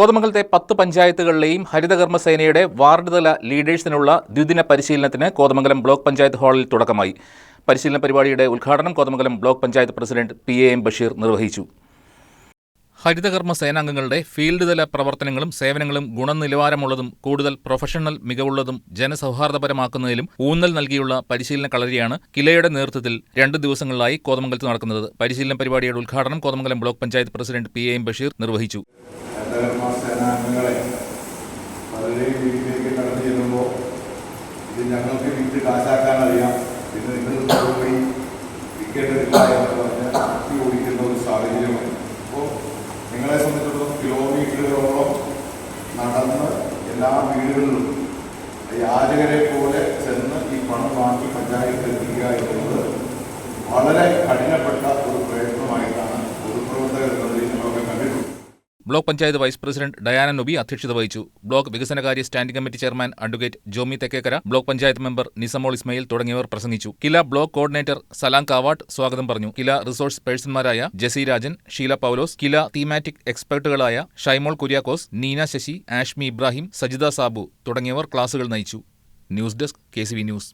കോതമംഗലത്തെ പത്ത് പഞ്ചായത്തുകളിലെയും ഹരിതകർമ്മസേനയുടെ വാർഡ് തല ലീഡേഴ്സിനുള്ള ദ്വിദിന പരിശീലനത്തിന് കോതമംഗലം ബ്ലോക്ക് പഞ്ചായത്ത് ഹാളിൽ തുടക്കമായി. പരിശീലന പരിപാടിയുടെ ഉദ്ഘാടനം Kothamangalam block panchayat president P A M Basheer നിർവഹിച്ചു. ഹരിതകർമ്മ സേനാംഗങ്ങളുടെ ഫീൽഡ് തല പ്രവർത്തനങ്ങളും സേവനങ്ങളും ഗുണനിലവാരമുള്ളതും കൂടുതൽ പ്രൊഫഷണൽ മികവുള്ളതും ജനസൗഹാർദ്ദപരമാക്കുന്നതിലും ഊന്നൽ നൽകിയുള്ള പരിശീലന കളരിയാണ് കിലയുടെ നേതൃത്വത്തിൽ രണ്ട് ദിവസങ്ങളിലായി കോതമംഗലത്ത് നടക്കുന്നത്. പരിശീലന പരിപാടിയുടെ ഉദ്ഘാടനം Kothamangalam block panchayat president P A M Basheer നിർവഹിച്ചു. ഹരിതകർമ്മ സേനാംഗങ്ങളെ പലരെയും വീട്ടിലേക്ക് കടന്നു ചെല്ലുമ്പോൾ ഇത് ഞങ്ങൾക്ക് വീട്ടിൽ കാശാക്കാൻ അറിയാം പിന്നെ നിങ്ങൾ പോയി വിൽക്കേണ്ടതില്ല എന്ന് പറഞ്ഞ് കത്തി ഓടിക്കേണ്ട ഒരു സാഹചര്യമാണ് അപ്പോൾ നിങ്ങളെ സംബന്ധിച്ചിടത്തോളം കിലോമീറ്ററുകളോളം നടന്ന് എല്ലാ വീടുകളിലും യാചകരെ പോലെ ചെന്ന് ഈ പണം വാങ്ങി പഞ്ചായത്തിൽ എത്തിക്കുക എന്നുള്ളത് വളരെ കഠിനപ്പെട്ട ഒരു പ്രയത്നമായിട്ടാണ് block panchayat vice president Diana Nobi അധ്യക്ഷത വഹിച്ചു. ബ്ലോക്ക് വികസനകാര്യ standing committee chairman advocate Jomi Thekkekkara block panchayat member Nisamol Ismail തുടങ്ങിയവർ പ്രസംഗിച്ചു. കില ബ്ലോക്ക് കോർഡിനേറ്റർ സലാം കാവാട്ട് സ്വാഗതം പറഞ്ഞു. കില റിസോഴ്സ് പേഴ്സൺമാരായ ജസി രാജൻ ഷീല പൗലോസ് കില തീമാറ്റിക് എക്സ്പെർട്ടുകളായ ഷൈമോൾ കുര്യാക്കോസ് നീന ശശി ആഷ്മി ഇബ്രാഹിം സജിത സാബു തുടങ്ങിയവർ ക്ലാസുകൾ നയിച്ചു. News desk K news.